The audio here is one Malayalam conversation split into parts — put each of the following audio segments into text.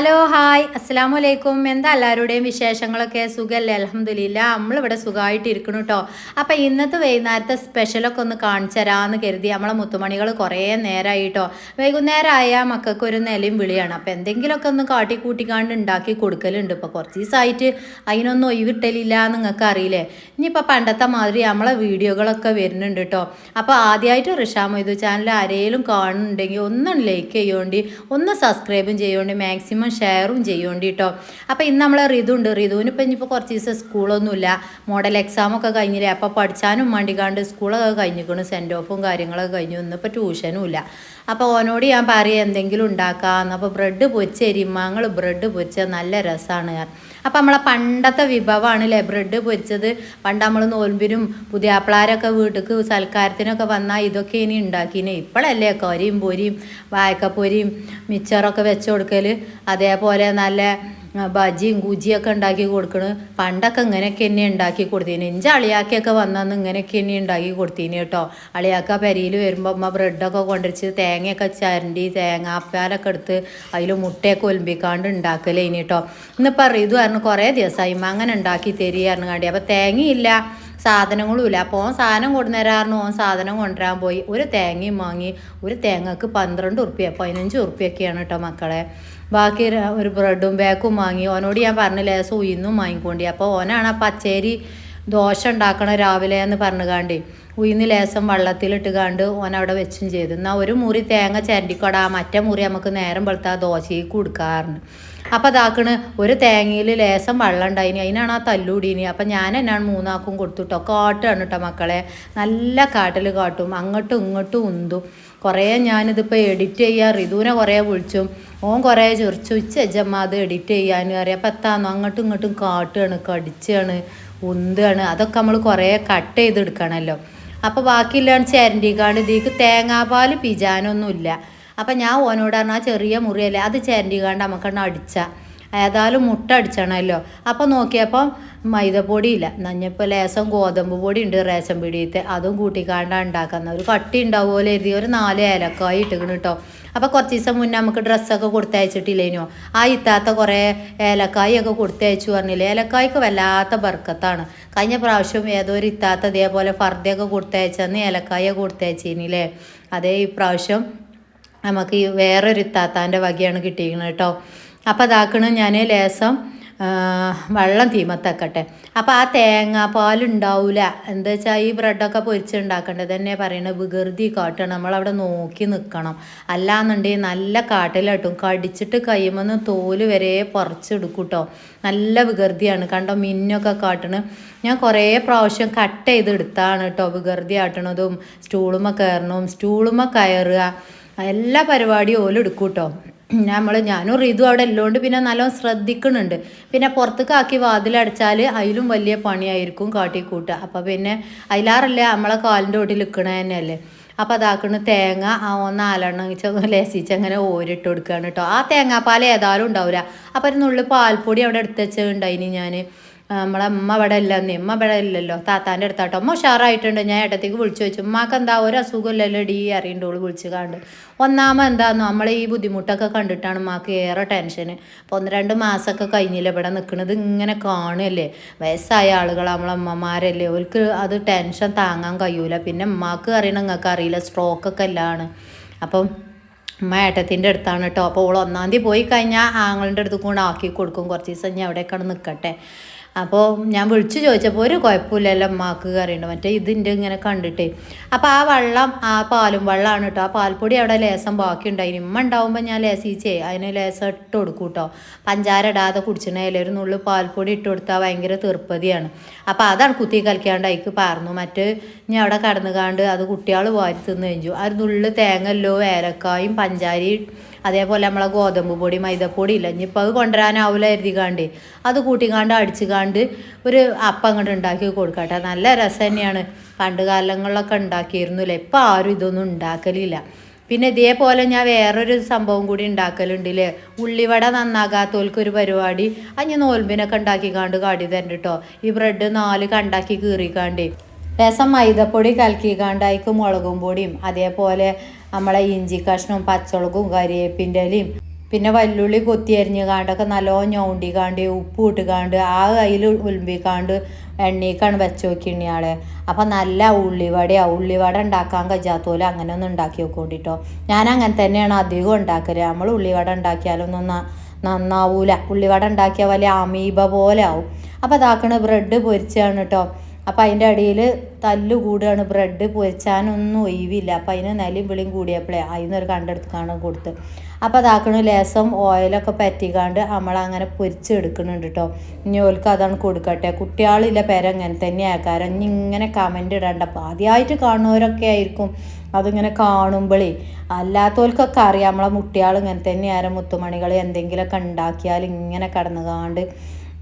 Hello hi. അസ്സാം വലൈക്കും എന്താ എല്ലാവരുടെയും വിശേഷങ്ങളൊക്കെ? സുഖമല്ലേ അലഹമില്ല നമ്മളിവിടെ സുഖമായിട്ട് ഇരിക്കണം കേട്ടോ അപ്പം ഇന്നത്തെ വൈകുന്നേരത്തെ സ്പെഷ്യലൊക്കെ ഒന്ന് കാണിച്ചു തരാമെന്ന് കരുതി നമ്മളെ മുത്തുമണികൾ കുറേ നേരമായി കേട്ടോ വൈകുന്നേരം ആയാൽ മക്കൾക്ക് ഒരു നിലയും വിളിയാണ്. അപ്പം എന്തെങ്കിലുമൊക്കെ ഒന്ന് കാട്ടി കൂട്ടിക്കാണ്ട് ഉണ്ടാക്കി കൊടുക്കലുണ്ട്. ഇപ്പോൾ കുറച്ച് ദിവസമായിട്ട് അതിനൊന്നും ഒഴിവിട്ടലില്ല നിങ്ങൾക്ക് അറിയില്ലേ? ഇനിയിപ്പോൾ പണ്ടത്തെ മാതിരി നമ്മളെ വീഡിയോകളൊക്കെ വരുന്നുണ്ട് കേട്ടോ അപ്പോൾ ആദ്യമായിട്ട് റിഷാ മൊയ്തു ചാനൽ ആരെങ്കിലും കാണുന്നുണ്ടെങ്കിൽ ഒന്ന് ലൈക്ക് ചെയ്യുകൊണ്ട് ഒന്ന് സബ്സ്ക്രൈബും ചെയ്യുകൊണ്ട് മാക്സിമം ഷെയറും ചെയ്യുകൊണ്ട് കേട്ടോ അപ്പോൾ ഇന്ന് നമ്മളെ റിതു ഉണ്ട്. റിതുവിന് ഇപ്പം ഇനിയിപ്പോൾ കുറച്ച് ദിവസം സ്കൂളൊന്നുമില്ല. മോഡൽ എക്സാമൊക്കെ കഴിഞ്ഞില്ലേ? അപ്പോൾ പഠിച്ചാനും വേണ്ടിക്കാണ്ട് സ്കൂളൊക്കെ കഴിഞ്ഞിരിക്കണം സെൻഡ് ഓഫും കാര്യങ്ങളൊക്കെ കഴിഞ്ഞു. ഇന്നിപ്പോൾ ട്യൂഷനും ഇല്ല. അപ്പോൾ ഓനോട് ഞാൻ പറയാം എന്തെങ്കിലും ഉണ്ടാക്കാമെന്ന് അപ്പോൾ ബ്രെഡ് പൊരിച്ച് എരിമാങ്ങൾ ബ്രെഡ് പൊരിച്ച നല്ല രസമാണ് അപ്പോൾ നമ്മളെ പണ്ടത്തെ വിഭവമാണ് അല്ലേ ബ്രെഡ് പൊരിച്ചത്? പണ്ട് നമ്മൾ നോൽമ്പിനും പുതിയാപ്പിളാരൊക്കെ വീട്ടിൽക്ക് സൽക്കാരത്തിനൊക്കെ വന്നാൽ ഇതൊക്കെ ഇനി ഉണ്ടാക്കിനെ. ഇപ്പോഴല്ലേ കോരിയും പൊരിയും വായക്കപ്പൊരിയും മിച്ചറൊക്കെ വെച്ച് കൊടുക്കൽ അതേപോലെ നല്ല ബജിയും ഗുജിയൊക്കെ ഉണ്ടാക്കി കൊടുക്കണ്. പണ്ടൊക്കെ ഇങ്ങനെയൊക്കെ തന്നെ ഉണ്ടാക്കി കൊടുത്തീന്. എന്റെ അളിയാക്കിയൊക്കെ വന്നന്ന് ഇങ്ങനെയൊക്കെ തന്നെ ഉണ്ടാക്കി കൊടുത്തീന് കേട്ടോ. അളിയാക്ക പെരിയിൽ വരുമ്പോൾ അമ്മ ബ്രെഡൊക്കെ കൊണ്ടുവച്ച് തേങ്ങയൊക്കെ ചരണ്ടി തേങ്ങാപ്പാലൊക്കെ എടുത്ത് അതിൽ മുട്ടയൊക്കെ ഒലിമ്പിക്കാണ്ട് ഉണ്ടാക്കലേനി കേട്ടോ. ഇന്നിപ്പോൾ അറിയതു പറഞ്ഞു കുറേ ദിവസമായി അങ്ങനെ ഉണ്ടാക്കി തരികയായിരുന്നു കാണ്ടി. അപ്പോൾ തേങ്ങയില്ല സാധനങ്ങളുമില്ല അപ്പോൾ ഓൻ സാധനം കൊണ്ടുവരാറിന് ഓൻ സാധനം കൊണ്ടുവരാൻ പോയി. ഒരു തേങ്ങയും വാങ്ങി ഒരു തേങ്ങക്ക് പന്ത്രണ്ട് ഉറുപ്പ്യ പതിനഞ്ച് ഉറുപ്പ്യൊക്കെയാണ് കേട്ടോ മക്കളെ. ബാക്കി ഒരു ബ്രെഡും ബേക്കും വാങ്ങി. ഓനോട് ഞാൻ പറഞ്ഞ ലേസം ഉയർന്നും വാങ്ങിക്കൊണ്ടി. അപ്പോൾ ഓനാണ് ആ പച്ചേരി ദോശ ഉണ്ടാക്കണ രാവിലെ എന്ന് പറഞ്ഞു ഉയർന്ന് ലേശം വെള്ളത്തിലിട്ട് കണ്ട് ഓൻ അവിടെ വെച്ചും ചെയ്തു. എന്നാൽ ഒരു മുറി തേങ്ങ ചരണ്ടിക്കൊട മറ്റേ മുറി നമുക്ക് നേരം വെളുത്താൽ ദോശയ്ക്ക് കൊടുക്കാറുണ്ട് അപ്പം അതാക്കണ് ഒരു തേങ്ങയിൽ ലേശം വെള്ളം ഉണ്ടായിനി. അതിനാണ് ആ തല്ലൂടീനി അപ്പം ഞാൻ എന്നാണ് മൂന്നാക്കും കൊടുത്തുട്ടോ. കാട്ടാണ് കേട്ടോ മക്കളെ. നല്ല കാട്ടിൽ കാട്ടും. അങ്ങോട്ടും ഇങ്ങോട്ടും ഉന്തും. കുറേ ഞാനിതിപ്പോൾ എഡിറ്റ് ചെയ്യാൻ റിതുവിനെ കുറേ വിളിച്ചും. ഓൻ കുറേ ചൊറിച്ചു ഉച്ച അജ്ജമ്മ അത് എഡിറ്റ് ചെയ്യാൻ അറിയാം അപ്പം എത്താന്നോ? അങ്ങോട്ടും ഇങ്ങോട്ടും കാട്ടുകയാണ് കടിച്ചാണ് ഉന്താണ്. അതൊക്കെ നമ്മൾ കുറേ കട്ട് ചെയ്തെടുക്കണമല്ലോ അപ്പോൾ ബാക്കിയില്ലാണ് ചേരണ്ടിക്കാണ്ട് ഇതിക്ക് തേങ്ങാപ്പാൽ പിജാനൊന്നുമില്ല. അപ്പം ഞാൻ ഓനോട് പറഞ്ഞാൽ ചെറിയ മുറിയല്ലേ അത് ചേരണ്ടിക്കാണ്ട് നമുക്കെണ്ണം അടിച്ച. ഏതായാലും മുട്ട അടിച്ചണമല്ലോ അപ്പോൾ നോക്കിയപ്പം മൈദപ്പൊടിയില്ല. നഞ്ഞപ്പോൾ ലേശം ഗോതമ്പ് പൊടി ഉണ്ട് റേഷൻ പിടിയത്തെ അതും കൂട്ടിക്കാണ്ടാണ് ഉണ്ടാക്കുന്നത് ഒരു കട്ടി ഉണ്ടാവുമല്ലോ എഴുതി ഒരു നാല് ഏലക്കായി ഇട്ടുകണ് കേട്ടോ അപ്പോൾ കുറച്ച് ദിവസം മുന്നേ നമുക്ക് ഡ്രസ്സൊക്കെ കൊടുത്തയച്ചിട്ടില്ലേനോ? ആ ഇത്താത്ത കുറേ ഏലക്കായൊക്കെ കൊടുത്തയച്ചു പറഞ്ഞില്ലേ? ഏലക്കായ്ക്ക് വല്ലാത്ത ബർക്കത്താണ്. കഴിഞ്ഞ പ്രാവശ്യം ഏതോ ഒരു ഇത്താത്ത ഇതേപോലെ ഫർദയൊക്കെ കൊടുത്തയച്ചെന്ന് ഏലക്കായ കൊടുത്തയച്ചിനില്ലേ? അതേ ഈ പ്രാവശ്യം നമുക്ക് ഈ വേറൊരു ഇത്താത്താന്റെ വകയാണ് കിട്ടിയിരിക്കുന്നത് കേട്ടോ അപ്പോൾ അതാക്കണ ഞാൻ ലേസം വെള്ളം തീമത്തക്കട്ടെ. അപ്പോൾ ആ തേങ്ങാപ്പാൽ ഉണ്ടാവില്ല എന്താ വെച്ചാൽ ഈ ബ്രെഡൊക്കെ പൊരിച്ചുണ്ടാക്കേണ്ടത് തന്നെ പറയണത്. വികൃതി കാട്ടണം. നമ്മളവിടെ നോക്കി നിൽക്കണം അല്ലാന്നുണ്ടെങ്കിൽ നല്ല കാട്ടിലാട്ടും. കടിച്ചിട്ട് കയ്യുമെന്ന് തോൽ വരെ പറിച്ചെടുക്കും കേട്ടോ നല്ല വികൃതിയാണ്. കണ്ടോ മിന്നൊക്കെ കാട്ടണ്. ഞാൻ കുറേ പ്രാവശ്യം കട്ട് ചെയ്തെടുത്താണ് കേട്ടോ വികൃതി ആട്ടണതും സ്റ്റൂളുമ്മ കയറണതും. സ്റ്റൂളുമ്മ കയറുക എല്ലാ പരിപാടിയും ഓലെടുക്കും കേട്ടോ നമ്മൾ ഞാനും റീതു അവിടെ എല്ലോണ്ട് പിന്നെ നല്ലോണം ശ്രദ്ധിക്കുന്നുണ്ട് പിന്നെ പുറത്തേക്ക് ആക്കി വാതിലടച്ചാൽ അതിലും വലിയ പണിയായിരിക്കും കാട്ടിക്കൂട്ടുക. അപ്പോൾ പിന്നെ അതിലാറല്ലേ നമ്മളെ കാലിന്റെ ഓട്ടിൽ നിൽക്കണ തന്നെയല്ലേ? അപ്പോൾ അതാക്കണ തേങ്ങ ആ ഒന്ന് ലേസിച്ച് അങ്ങനെ ഓരിട്ട് കൊടുക്കുകയാണ് കേട്ടോ ആ തേങ്ങാപ്പാൽ ഏതായാലും ഉണ്ടാവില്ല അപ്പോൾ ഒരു നുള്ളിൽ പാൽപ്പൊടി അവിടെ എടുത്ത് വെച്ചുണ്ടായിന് ഞാൻ നമ്മളെ അമ്മ ഇവിടെ ഇല്ലെന്നേ അമ്മ ഇവിടെ ഇല്ലല്ലോ. താത്താന്റെ അടുത്താട്ടോ. അമ്മ ഉഷാറായിട്ടുണ്ട്. ഞാൻ ഏട്ടത്തേക്ക് വിളിച്ചു വെച്ചു ഉമ്മാക്ക് എന്താ ഒരു അസുഖമില്ലല്ലോ ഡി? അറിയണ്ടോൾ വിളിച്ച് കണ്ട്. ഒന്നാമത് എന്താന്നോ നമ്മളെ ഈ ബുദ്ധിമുട്ടൊക്കെ കണ്ടിട്ടാണ് ഉമ്മാക്ക് ഏറെ ടെൻഷൻ അപ്പോൾ ഒന്ന് രണ്ട് മാസമൊക്കെ കഴിഞ്ഞില്ല ഇവിടെ നിൽക്കുന്നത് ഇങ്ങനെ കാണുമല്ലേ വയസ്സായ ആളുകൾ നമ്മളെ അമ്മമാരല്ലേ. അവർക്ക് അത് ടെൻഷൻ താങ്ങാൻ കഴിയൂല. പിന്നെ ഉമ്മാക്ക് അറിയണം നിങ്ങൾക്ക് അറിയില്ല. സ്ട്രോക്കൊക്കെ എല്ലാമാണ് അപ്പം ഉമ്മ ഏട്ടത്തിന്റെ അടുത്താണ് കേട്ടോ. അപ്പോൾ ഓൾ ഒന്നാം തീയതി പോയി കഴിഞ്ഞാൽ ആങ്ങളുടെ അടുത്ത് കൊണ്ടാക്കി കൊടുക്കും. കുറച്ച് ദിവസം ഞാൻ അവിടേക്കാണ് നിൽക്കട്ടെ അപ്പോൾ ഞാൻ വിളിച്ചു ചോദിച്ചപ്പോൾ ഒരു കുഴപ്പമില്ലല്ലോ അമ്മയ്ക്ക് കറിയുണ്ട്. മറ്റേ ഇതിന്റെ ഇങ്ങനെ കണ്ടിട്ടേ. അപ്പോൾ ആ വെള്ളം ആ പാലും വെള്ളമാണ് കേട്ടോ. ആ പാൽപ്പൊടി അവിടെ ലേസം ബാക്കി ഉണ്ടായിന് ഇമ്മ ഉണ്ടാവുമ്പോൾ ഞാൻ ലേസിച്ചേ അതിന് ലേസം ഇട്ട് കൊടുക്കും കേട്ടോ. പഞ്ചാര ഇടാതെ കുടിച്ചിട്ടുണ്ടെങ്കിൽ ഒരു നുള്ളു പാൽപ്പൊടി ഇട്ട് കൊടുത്താൽ ഭയങ്കര തീർപ്പതിയാണ്. അപ്പോൾ അതാണ് കുത്തി കളിക്കാണ്ട് അതിക്ക് പാർന്നു. മറ്റ് ഞാൻ അവിടെ കടന്നുകാണ്ട് അത് കുട്ടികൾ വാരി തിന്ന് കഴിഞ്ഞു. അത് നുള്ളു തേങ്ങല്ലോ ഏലക്കായും പഞ്ചാരയും അതേപോലെ നമ്മളെ ഗോതമ്പ് പൊടി മൈദപ്പൊടി ഇല്ല. ഇനിയിപ്പോൾ അത് കൊണ്ടുവരാനാവില്ല എഴുതിക്കാണ്ട് അത് കൂട്ടിക്കാണ്ട് അടിച്ചുകാണ്ട് ഒരു അപ്പം അങ്ങോട്ട് ഉണ്ടാക്കി കൊടുക്കട്ടെ നല്ല രസം തന്നെയാണ്. പണ്ട് കാലങ്ങളിലൊക്കെ ഉണ്ടാക്കിയിരുന്നില്ല. ഇപ്പം ആരും ഇതൊന്നും ഉണ്ടാക്കലില്ല. പിന്നെ ഇതേപോലെ ഞാൻ വേറൊരു സംഭവം കൂടി ഉണ്ടാക്കലുണ്ടല്ലേ? ഉള്ളിവട നന്നാകാത്തവൽക്കൊരു പരിപാടി. അഞ്ഞ് നോൽമ്പിനൊക്കെ ഉണ്ടാക്കിക്കാണ്ട് കാടി തരണ്ട് കേട്ടോ ഈ ബ്രെഡ് നാല് കണ്ടാക്കി കീറിക്കാണ്ട്. രസം മൈദപ്പൊടി കലക്കിക്കാണ്ട് അതിക്ക് മുളകും പൊടിയും അതേപോലെ നമ്മളെ ഇഞ്ചി കഷ്ണവും പച്ചമുളകും കരിയേപ്പിന്റെ ഇലയും പിന്നെ വല്ലുള്ളി കൊത്തി അരിഞ്ഞ് കാണ്ടൊക്കെ നല്ലോണം കാണ്ട് ഉപ്പ് ഇട്ടുകാണ്ട് ആ കയ്യിൽ ഉലുമ്പിക്കാണ്ട് എണ്ണീക്കാണ് വെച്ച് നോക്കിയാണ് ആളെ. അപ്പം നല്ല ഉള്ളിവടയാ. ഉള്ളിവട ഉണ്ടാക്കാൻ കഴിയാത്തോലെ അങ്ങനെ ഒന്ന് ഉണ്ടാക്കി നോക്കോണ്ടിട്ടോ. ഞാൻ അങ്ങനെ തന്നെയാണ് അധികം ഉണ്ടാക്കൽ. നമ്മൾ ഉള്ളിവട ഉണ്ടാക്കിയാലൊന്നും നന്നാവൂല. ഉള്ളിവട ഉണ്ടാക്കിയ വലിയ അമീബ പോലെ ആവും. അപ്പം അതാക്കണ ബ്രെഡ് പൊരിച്ചാണ് കേട്ടോ അപ്പം അതിന്റെ അടിയിൽ തല്ല് കൂടുകയാണ് ബ്രെഡ് പൊരിച്ചാനൊന്നും ഒഴിവില്ല. അപ്പം അതിന് നിലയും വിളിയും കൂടിയപ്പോഴേ അതിൽ ഒരു കണ്ടെടുത്ത് കാണാൻ കൊടുത്ത്. അപ്പം അതാക്കണ ലേസം ഓയിലൊക്കെ പറ്റിക്കാണ്ട് നമ്മളങ്ങനെ പൊരിച്ചെടുക്കുന്നുണ്ട് കേട്ടോ ഇനി ഓൽക്ക് അതാണ് കൊടുക്കട്ടെ. കുട്ടികളില്ല പേര അങ്ങനെ തന്നെ ആക്കാരം ഇനി ഇങ്ങനെ കമന്റ് ഇടണ്ട അപ്പം ആദ്യമായിട്ട് കാണുന്നവരൊക്കെ ആയിരിക്കും. അതിങ്ങനെ കാണുമ്പോഴേ അല്ലാത്തവർക്കൊക്കെ അറിയാം. നമ്മളെ മുട്ടിയാൾ ഇങ്ങനെ ആരും മുത്തുമണികൾ എന്തെങ്കിലുമൊക്കെ ഉണ്ടാക്കിയാൽ ഇങ്ങനെ കിടന്നു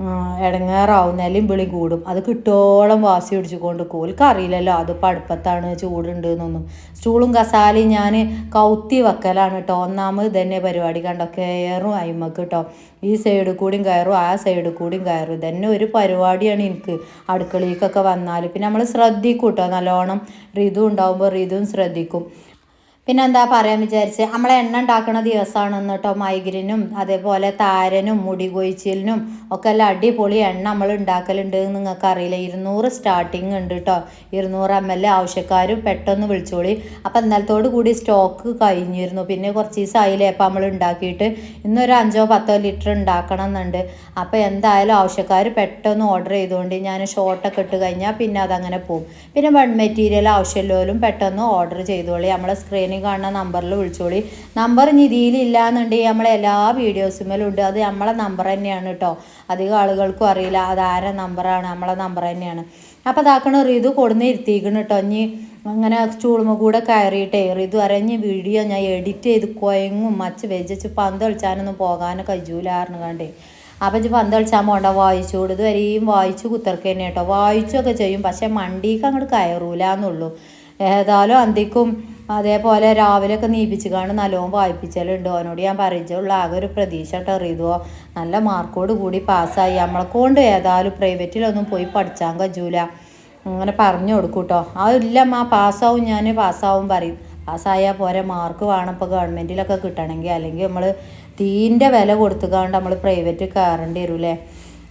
കാണ്ട് ഇടങ്ങേറാവും നിലയും വിളി കൂടും. അത് കിട്ടോളം വാസി പിടിച്ചുകൊണ്ട് കോൽക്ക് അറിയില്ലല്ലോ അത് അടുപ്പത്താണ് ചൂടുണ്ട് എന്നൊന്നും സ്റ്റൂളും കസാലയും ഞാൻ കൗത്തി വെക്കലാണ് കേട്ടോ. ഒന്നാമത് തന്നെ പരിപാടി കണ്ടോ കയറും അയിമക്ക് കേട്ടോ. ഈ സൈഡിൽ കൂടിയും കയറും ആ സൈഡിൽ കൂടിയും കയറും. ഇതന്നെ ഒരു പരിപാടിയാണ് എനിക്ക്. അടുക്കളയിലേക്കൊക്കെ വന്നാൽ പിന്നെ നമ്മൾ ശ്രദ്ധിക്കും കേട്ടോ നല്ലോണം. ഋതു ഉണ്ടാകുമ്പോൾ ഋതുവും ശ്രദ്ധിക്കും. പിന്നെ എന്താ പറയാൻ വിചാരിച്ച്? നമ്മളെ എണ്ണ ഉണ്ടാക്കുന്ന ദിവസമാണെന്ന് കേട്ടോ മൈഗ്രീനും അതേപോലെ താരനും മുടി കൊഴിച്ചിലിനും ഒക്കെ എല്ലാം അടിപൊളി എണ്ണ നമ്മൾ ഉണ്ടാക്കലുണ്ട് നിങ്ങൾക്ക് അറിയില്ല. ഇരുന്നൂറ് സ്റ്റാർട്ടിങ് ഉണ്ട് കേട്ടോ ഇരുന്നൂറ് എം എൽ ആവശ്യക്കാരും പെട്ടെന്ന് വിളിച്ചോളി. അപ്പം ഇന്നലത്തോട് കൂടി സ്റ്റോക്ക് കഴിഞ്ഞിരുന്നു. പിന്നെ കുറച്ച് ദിവസം ആയില്ലേ അപ്പം നമ്മൾ ഉണ്ടാക്കിയിട്ട്. ഇന്നൊരു അഞ്ചോ പത്തോ ലിറ്റർ ഉണ്ടാക്കണം എന്നുണ്ട്. അപ്പോൾ എന്തായാലും ആവശ്യക്കാർ പെട്ടെന്ന് ഓർഡർ ചെയ്തുകൊണ്ട് ഞാൻ ഷോർട്ടൊക്കെ ഇട്ട് കഴിഞ്ഞാൽ പിന്നെ അതങ്ങനെ പോകും. പിന്നെ വൺ മെറ്റീരിയൽ ആവശ്യമുള്ളവരും പെട്ടെന്ന് ഓർഡർ ചെയ്തോളി. നമ്മളെ സ്ക്രീനിൽ കാണുന്ന നമ്പറിൽ വിളിച്ചോളി. നമ്പർ ഇനി എന്നുണ്ടെങ്കിൽ നമ്മളെ എല്ലാ വീഡിയോസുമേലും ഉണ്ട് അത് നമ്മളെ നമ്പർ തന്നെയാണ് കേട്ടോ അധികം ആളുകൾക്കും അറിയില്ല. അത് ആരെ നമ്പറാണ്? നമ്മളെ നമ്പർ തന്നെയാണ്. അപ്പോൾ അതാക്കണ റിതു കൊടുന്ന് ഇരുത്തിക്കണം കേട്ടോ ഇനി അങ്ങനെ ചൂടുമ കൂടെ കയറിയിട്ടേ റിതു അരഞ്ഞ് വീഡിയോ ഞാൻ എഡിറ്റ് ചെയ്ത് കൊയങ്ങും. മച്ച് വെച്ച് പന്ത് കളിച്ചാനൊന്നും പോകാനൊക്കെ കഴിയൂലായിരുന്നു കണ്ടേ. അപ്പം ഇജ്ജ് പന്ത് കളിച്ചാൽ പോണ്ട. വായിച്ചോട് വരെയും വായിച്ചു കുത്തിർക്ക് തന്നെ കേട്ടോ വായിച്ചൊക്കെ ചെയ്യും. പക്ഷേ മണ്ടിക്ക് അങ്ങോട്ട് കയറൂല എന്നുള്ളൂ. ഏതായാലും അന്തിക്കും അതേപോലെ രാവിലെയൊക്കെ നീപ്പിച്ച് കാണും നല്ലോണം വായിപ്പിച്ചാലുണ്ട്. അവനോട് ഞാൻ പറയിച്ചുള്ള ആകെ ഒരു പ്രതീക്ഷ കേട്ടോ അറിയുതോ നല്ല മാർക്കോട് കൂടി പാസ്സായി. നമ്മളെ കൊണ്ട് ഏതായാലും പ്രൈവറ്റിലൊന്നും പോയി പഠിച്ചാൻ കഴിയൂല അങ്ങനെ പറഞ്ഞു കൊടുക്കും കേട്ടോ. ആ ഇല്ലമ്മ പാസ്സാവും ഞാൻ പാസ്സാവും പറയും. പാസ്സായാൽ പോരെ മാർക്ക് വേണം ഇപ്പോൾ ഗവൺമെന്റിലൊക്കെ കിട്ടണമെങ്കിൽ. അല്ലെങ്കിൽ നമ്മൾ തീന്റെ വില കൊടുത്തുകൊണ്ട് നമ്മൾ പ്രൈവറ്റ് കയറേണ്ടി വരൂലേ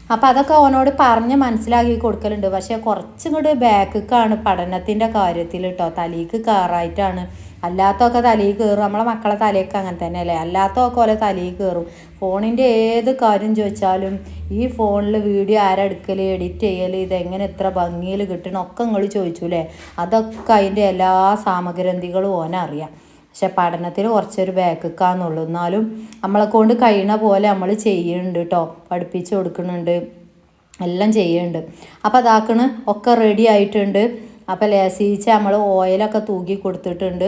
അപ്പോൾ അതൊക്കെ ഓനോട് പറഞ്ഞ് മനസ്സിലാക്കി കൊടുക്കലുണ്ട്. പക്ഷേ കുറച്ചും കൂടി ബാക്കിക്കാണ് പഠനത്തിന്റെ കാര്യത്തിൽ കേട്ടോ തലയ്ക്ക് കയറായിട്ടാണ് അല്ലാത്തൊക്കെ തലയിൽ കയറും നമ്മളെ മക്കളെ തലയൊക്കെ അങ്ങനെ തന്നെ അല്ലേ അല്ലാത്തൊക്കെ ഓലെ തലയിൽ കയറും ഫോണിന്റെ ഏത് കാര്യം ചോദിച്ചാലും ഈ ഫോണിൽ വീഡിയോ ആരെടുക്കൽ എഡിറ്റ് ചെയ്യൽ ഇതെങ്ങനെ എത്ര ഭംഗിയിൽ കിട്ടണം ഒക്കെ നിങ്ങൾ ചോദിച്ചു അല്ലേ അതൊക്കെ അതിന്റെ എല്ലാ സാമഗ്രന്ഥികളും ഓനറിയാം. പക്ഷെ പഠനത്തിൽ കുറച്ചൊരു ബാക്കിക്കാന്നുള്ളൂ. എന്നാലും നമ്മളെ കൊണ്ട് കഴിയണ പോലെ നമ്മൾ ചെയ്യുന്നുണ്ട് കേട്ടോ പഠിപ്പിച്ച് കൊടുക്കുന്നുണ്ട്. എല്ലാം ചെയ്യുന്നുണ്ട്. അപ്പോൾ അതാക്കണ് ഒക്കെ റെഡി ആയിട്ടുണ്ട്. അപ്പോൾ ലേസീച്ച് നമ്മൾ ഓയിലൊക്കെ തൂക്കി കൊടുത്തിട്ടുണ്ട്.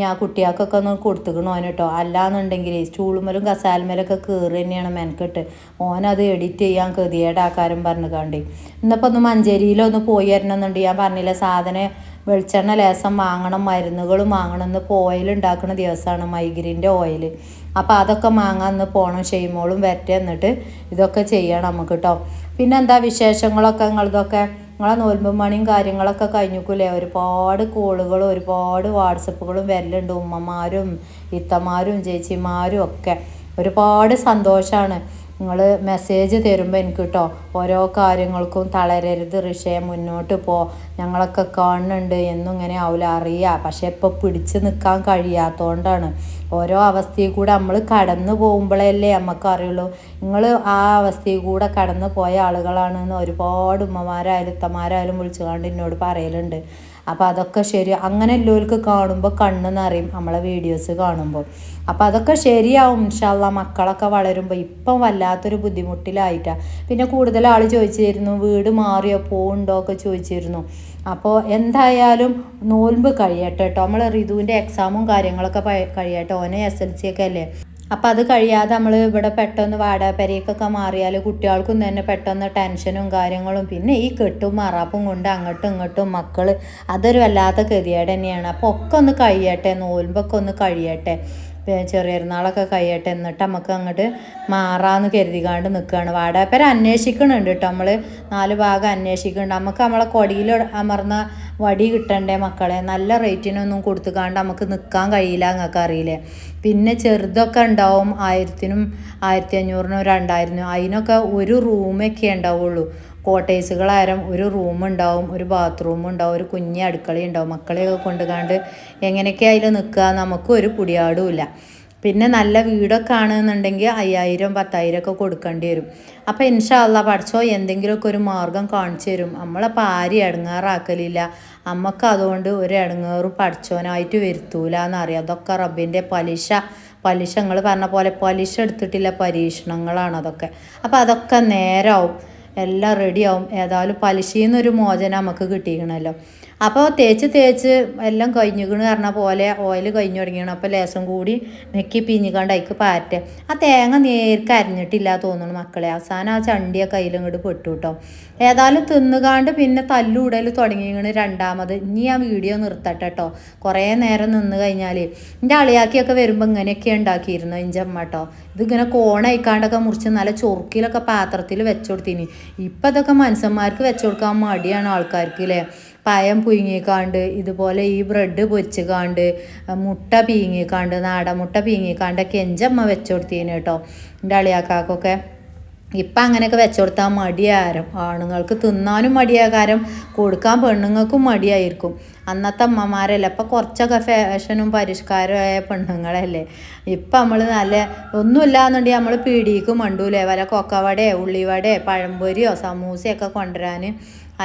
ഞാൻ കുട്ടികൾക്കൊക്കെ ഒന്ന് കൊടുത്തുക്കണു ഓന് കേട്ടോ അല്ലാന്നുണ്ടെങ്കിൽ ചൂളുമലും കസാൽമലൊക്കെ കയറി തന്നെയാണ് മെനക്കെട്ട്. ഓനത് എഡിറ്റ് ചെയ്യാൻ ഗതിയേടാക്കാരും പറഞ്ഞു കണ്ടേ. ഇന്നിപ്പോൾ ഒന്ന് മഞ്ചേരിയിലൊന്ന് പോയി വരണമെന്നുണ്ട് ഞാൻ പറഞ്ഞില്ല സാധനം വെളിച്ചെണ്ണ ലേസം വാങ്ങണം മരുന്നുകളും വാങ്ങണം ഇന്ന് ഓയിൽ ഉണ്ടാക്കുന്ന ദിവസമാണ് മൈഗ്രീന്റെ ഓയിൽ. അപ്പോൾ അതൊക്കെ വാങ്ങാൻ ഇന്ന് പോകണം ചെയ്യുമ്പോഴും വരട്ടെ എന്നിട്ട് ഇതൊക്കെ ചെയ്യണം നമുക്ക് കേട്ടോ പിന്നെ എന്താ വിശേഷങ്ങളൊക്കെ? നിങ്ങളിതൊക്കെ നിങ്ങളെ നോൽമ്പും മണിയും കാര്യങ്ങളൊക്കെ കഴിഞ്ഞിക്കൂലേ? ഒരുപാട് കോളുകളും ഒരുപാട് വാട്സപ്പുകളും വരലുണ്ട് ഉമ്മമാരും ഇത്തമാരും ചേച്ചിമാരും ഒക്കെ. ഒരുപാട് സന്തോഷമാണ് നിങ്ങൾ മെസ്സേജ് തരുമ്പോൾ എനിക്ക് കേട്ടോ ഓരോ കാര്യങ്ങൾക്കും തളരരുത് ഋഷയെ മുന്നോട്ട് പോ. ഞങ്ങളൊക്കെ കാണുന്നുണ്ട് എന്നും ഇങ്ങനെ ആവില്ല അറിയാം. പക്ഷെ ഇപ്പോൾ പിടിച്ച് നിൽക്കാൻ കഴിയാത്തതുകൊണ്ടാണ് ഓരോ അവസ്ഥയിൽ കൂടെ നമ്മൾ കടന്നു പോകുമ്പോഴല്ലേ നമുക്ക് അറിയുള്ളൂ. നിങ്ങൾ ആ അവസ്ഥയിൽ കൂടെ കടന്നു പോയ ആളുകളാണെന്ന് ഒരുപാട് ഉമ്മമാരായാലും ഉത്തമാരായാലും വിളിച്ചു കണ്ട് എന്നോട് പറയലുണ്ട്. അപ്പോൾ അതൊക്കെ ശരി. അങ്ങനെ എല്ലാവർക്കും കാണുമ്പോൾ കണ്ണ് നിറയും നമ്മളെ വീഡിയോസ് കാണുമ്പോൾ അപ്പോൾ അതൊക്കെ ശരിയാവും ഇൻഷാല്ല മക്കളൊക്കെ വളരുമ്പോൾ ഇപ്പം വല്ലാത്തൊരു ബുദ്ധിമുട്ടിലായിട്ടാണ് പിന്നെ കൂടുതൽ ആൾ ചോദിച്ചിരുന്നു വീട് മാറിയോ പോകുന്നുണ്ടോ ഒക്കെ ചോദിച്ചിരുന്നു. അപ്പോൾ എന്തായാലും നോൽമ്പ് കഴിയട്ടെ കേട്ടോ നമ്മൾ റിതുവിന്റെ എക്സാമും കാര്യങ്ങളൊക്കെ കഴിയട്ടെ. ഓനെ എസ് എൽ സി ഒക്കെ അല്ലേ? അപ്പം അത് കഴിയാതെ നമ്മൾ ഇവിടെ പെട്ടെന്ന് വാടാപ്പരയ്ക്കൊക്കെ മാറിയാൽ കുട്ടികൾക്കും തന്നെ പെട്ടെന്ന് ടെൻഷനും കാര്യങ്ങളും പിന്നെ ഈ കെട്ടും മറാപ്പും കൊണ്ട് അങ്ങോട്ടും ഇങ്ങോട്ടും മക്കൾ അതൊരു വല്ലാത്ത ഗതികേട് തന്നെയാണ്. അപ്പോൾ ഒക്കെ ഒന്ന് കഴിയട്ടെ നോൽമ്പൊക്കെ ഒന്ന് കഴിയട്ടെ. പേ- ചെറിയ പെരുന്നാളൊക്കെ കഴിയട്ടെ എന്നിട്ട് നമുക്ക് അങ്ങോട്ട് മാറാന്ന് കരുതിക്കാണ്ട് നിൽക്കുകയാണ് വാടകപ്പേര അന്വേഷിക്കണുണ്ട് കേട്ടോ നമ്മൾ നാല് ഭാഗം അന്വേഷിക്കുന്നുണ്ട് നമുക്ക് നമ്മളെ കൊടിയിൽ അമർന്ന വടി കിട്ടണ്ടേ മക്കളെ? നല്ല റേറ്റിനൊന്നും കൊടുത്തുകാണ്ട് നമുക്ക് നിൽക്കാൻ കഴിയില്ല നിങ്ങൾക്ക് അറിയില്ലേ? പിന്നെ ചെറുതൊക്കെ ഉണ്ടാവും ആയിരത്തിനും ആയിരത്തി അഞ്ഞൂറിനും രണ്ടായിരത്തിനും. അതിനൊക്കെ ഒരു റൂമൊക്കെ ഉണ്ടാവുള്ളൂ. കോട്ടേഴ്സുകളായാലും ഒരു റൂം ഉണ്ടാവും ഒരു ബാത്റൂം ഉണ്ടാവും ഒരു കുഞ്ഞ് അടുക്കള ഉണ്ടാവും. മക്കളെയൊക്കെ കൊണ്ടുകാണ്ട് എങ്ങനെയൊക്കെ അതിൽ നിൽക്കുക നമുക്ക് ഒരു പുടിയാടുമില്ല പിന്നെ നല്ല വീടൊക്കെ ആണെന്നുണ്ടെങ്കിൽ അയ്യായിരം പത്തായിരം ഒക്കെ കൊടുക്കേണ്ടി വരും. അപ്പോൾ ഇൻഷാല്ല പഠിച്ചോ എന്തെങ്കിലുമൊക്കെ ഒരു മാർഗം കാണിച്ചു തരും. നമ്മളപ്പോൾ ആരും ഇടങ്ങാറാക്കലില്ല. അമ്മയ്ക്ക് അതുകൊണ്ട് ഒരു ഇടങ്ങേറും പഠിച്ചോനായിട്ട് വരുത്തൂല എന്നറിയാം അതൊക്കെ റബ്ബിന്റെ പലിശ പലിശ നിങ്ങൾ പറഞ്ഞ പോലെ പലിശ എടുത്തിട്ടില്ല പരീക്ഷണങ്ങളാണ് അതൊക്കെ. അപ്പോൾ അതൊക്കെ നേരാവും. എല്ലാം റെഡിയാവും ഏതായാലും പലിശയിൽ നിന്നൊരു മോചനം നമുക്ക് കിട്ടിയിരിക്കണമല്ലോ. അപ്പോൾ തേച്ച് തേച്ച് എല്ലാം കഴിഞ്ഞിക്കണ് പറഞ്ഞ പോലെ ഓയിൽ കഴിഞ്ഞു തുടങ്ങിയാണ്. അപ്പോൾ ലേശം കൂടി മെക്കി പിഞ്ഞിക്കാണ്ട് അതിക്ക് പാറ്റ ആ തേങ്ങ നേർക്ക് അരിഞ്ഞിട്ടില്ല തോന്നുന്നു മക്കളെ. അവസാനം ആ ചണ്ടിയെ കയ്യിലും ഇങ്ങോട്ട് പെട്ടു കേട്ടോ ഏതായാലും തിന്നുകാണ്ട് പിന്നെ തല്ലുടൽ തുടങ്ങിയാണ് രണ്ടാമത്. ഇനി ആ വീഡിയോ നിർത്തട്ടെ കേട്ടോ കുറേ നേരം നിന്ന് കഴിഞ്ഞാൽ എന്റെ അളിയാക്കിയൊക്കെ വരുമ്പോൾ ഇങ്ങനെയൊക്കെ ഉണ്ടാക്കിയിരുന്നു എന്റെ കേട്ടോ ഇതിങ്ങനെ കോണയിക്കാണ്ടൊക്കെ മുറിച്ച് നല്ല ചൊറുക്കിലൊക്കെ പാത്രത്തിൽ വെച്ചു കൊടുത്തിന് ഇപ്പം അതൊക്കെ മനുഷ്യന്മാർക്ക് വെച്ചു കൊടുക്കാൻ മടിയാണ് ആൾക്കാർക്ക് അല്ലേ പഴം പുഴുങ്ങിക്കാണ്ട് ഇതുപോലെ ഈ ബ്രെഡ് പൊരിച്ചുകാണ്ട് മുട്ട പീങ്ങിക്കാണ്ട് നാടൻ മുട്ട പീങ്ങിക്കാണ്ടൊക്കെ എഞ്ചമ്മ വെച്ചു കൊടുത്തീന് കേട്ടോ എന്റെ അളിയാക്കാക്കൊക്കെ. ഇപ്പം അങ്ങനെയൊക്കെ വെച്ചു കൊടുത്താൽ മടിയാരം. ആണുങ്ങൾക്ക് തിന്നാനും മടിയാകാരം കൊടുക്കാൻ പെണ്ണുങ്ങൾക്കും മടിയായിരിക്കും. അന്നത്തെ അമ്മമാരല്ല അപ്പം കുറച്ചൊക്കെ ഫാഷനും പരിഷ്കാരമായ പെണ്ണുങ്ങളല്ലേ. ഇപ്പം നമ്മൾ നല്ല ഒന്നുമില്ല എന്നുണ്ടെങ്കിൽ നമ്മൾ പീടിക്ക് മണ്ടൂലേ വല്ല കൊക്കവടയോ ഉള്ളിവടയോ പഴംപൊരിയോ സമൂസയൊക്കെ കൊണ്ടുവരാൻ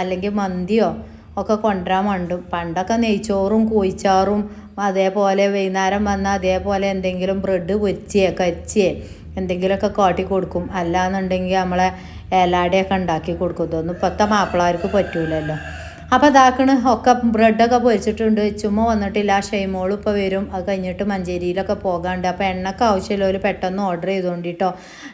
അല്ലെങ്കിൽ മന്തിയോ ഒക്കെ കൊണ്ടുവരാൻ മണ്ടും പണ്ടൊക്കെ നെയ്ച്ചോറും കോഴിച്ചാറും അതേപോലെ വൈകുന്നേരം വന്നാൽ അതേപോലെ എന്തെങ്കിലും ബ്രെഡ് പൊരിച്ചേ കരിച്ചേ എന്തെങ്കിലുമൊക്കെ കാട്ടി കൊടുക്കും. അല്ലാന്നുണ്ടെങ്കിൽ നമ്മളെ ഏലാടയൊക്കെ ഉണ്ടാക്കി കൊടുക്കും. ഇതൊന്നും ഇപ്പോഴത്തെ മാപ്പിളാർക്ക് പറ്റൂലല്ലോ. അപ്പോൾ അതാക്കണ് ഒക്കെ ബ്രെഡൊക്കെ പൊരിച്ചിട്ടുണ്ട്. ചുമ വന്നിട്ടില്ല ഷെയ്മോളും ഇപ്പോൾ വരും. അത് കഴിഞ്ഞിട്ട് മഞ്ചേരിയിലൊക്കെ പോകാണ്ട്. അപ്പോൾ എണ്ണക്ക് ആവശ്യമുള്ളവർ പെട്ടെന്ന് ഓർഡർ ചെയ്തുകൊണ്ടിട്ടോ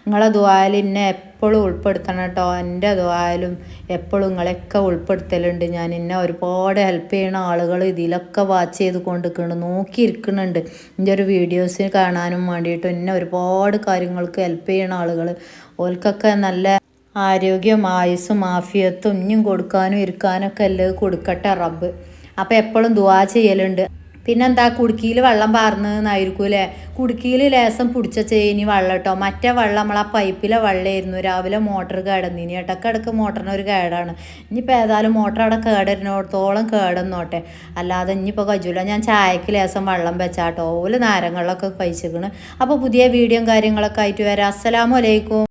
നിങ്ങളെ ദ്വായാലും ഇന്നെ എപ്പോഴും ഉൾപ്പെടുത്തണം കേട്ടോ. എന്റെ ദ്വായാലും എപ്പോഴും നിങ്ങളെയൊക്കെ ഉൾപ്പെടുത്തലുണ്ട്. ഞാൻ ഇന്നെ ഒരുപാട് ഹെൽപ്പ് ചെയ്യണ ആളുകൾ ഇതിലൊക്കെ വാച്ച് ചെയ്ത് കൊണ്ടിരിക്കുന്നുണ്ട് നോക്കിയിരിക്കുന്നുണ്ട് എന്റെ ഒരു വീഡിയോസ് കാണാനും വേണ്ടിയിട്ട് ഇന്നെ ഒരുപാട് കാര്യങ്ങൾക്ക് ഹെൽപ്പ് ചെയ്യണ ആളുകൾ ഓൽക്കൊക്കെ നല്ല ആരോഗ്യം ആയുസ്സും ആഫിയത്തും ഇനിയും കൊടുക്കാനും ഇരിക്കാനൊക്കെ എല്ലാം കൊടുക്കട്ടെ റബ്ബ്. അപ്പം എപ്പോഴും ദുവാ ചെയ്യലുണ്ട്. പിന്നെന്താ കുടുക്കിയിൽ വെള്ളം പാർന്നതെന്നായിരിക്കും അല്ലേ കുടുക്കിയിൽ ലേസം പിടിച്ച ചേനി വെള്ളം കേട്ടോ മറ്റേ വെള്ളം ആ പൈപ്പിലെ വെള്ളമായിരുന്നു രാവിലെ മോട്ടർ കേടന്നിനി. ഇടക്കിടക്ക് മോട്ടറിന് ഒരു കേടാണ്. ഇനിയിപ്പോൾ ഏതായാലും മോട്ടർ അവിടെ കേടരുന്നോടത്തോളം കേടെന്നോട്ടെ. അല്ലാതെ ഇനിയിപ്പോൾ കഴിച്ചില്ല ഞാൻ ചായക്ക് ലേസം വെള്ളം വെച്ചാട്ടോ. ഓൽ നാരങ്ങളിലൊക്കെ കഴിച്ചിക്കണ്. അപ്പോൾ പുതിയ വീഡിയോയും കാര്യങ്ങളൊക്കെ ആയിട്ട് വരാം. അസ്സലാമലൈക്കും